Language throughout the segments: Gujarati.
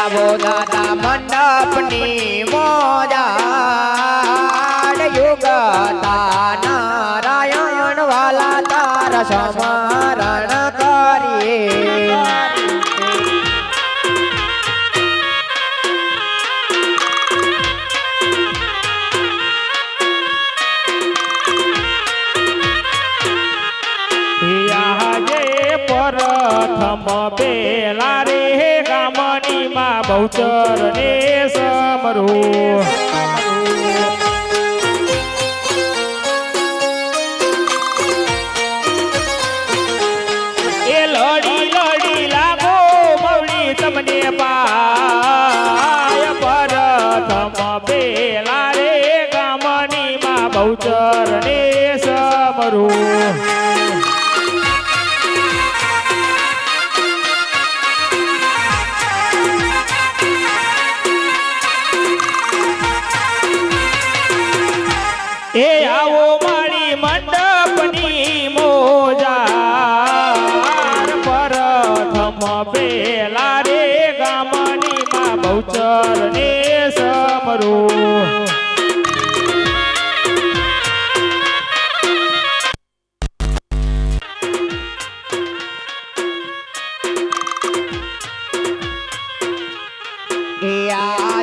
આવો દાદા મંડપની મોજાડ યુગ નારાયણ વાલા તાર સમરણ કરીએ. પ્રથમ પેલા રે માં બહુચર ને સમરું એ લડી લડી લાગો તમને પાય. પ્રથમ પેલા રે ગામની માં બહુચર ને એ આવો મારી મંડપની મોજા પ્રથમ પેલા રે ગામની માં બહુચર ને સમરું.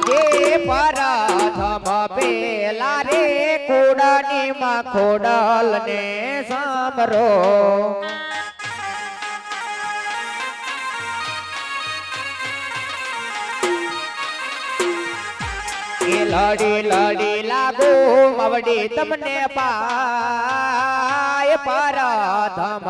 એ કુડની માં ખોડલ ને સામરો એ લડી લડી લાગુ મવડી તમને પાય પ્રથમ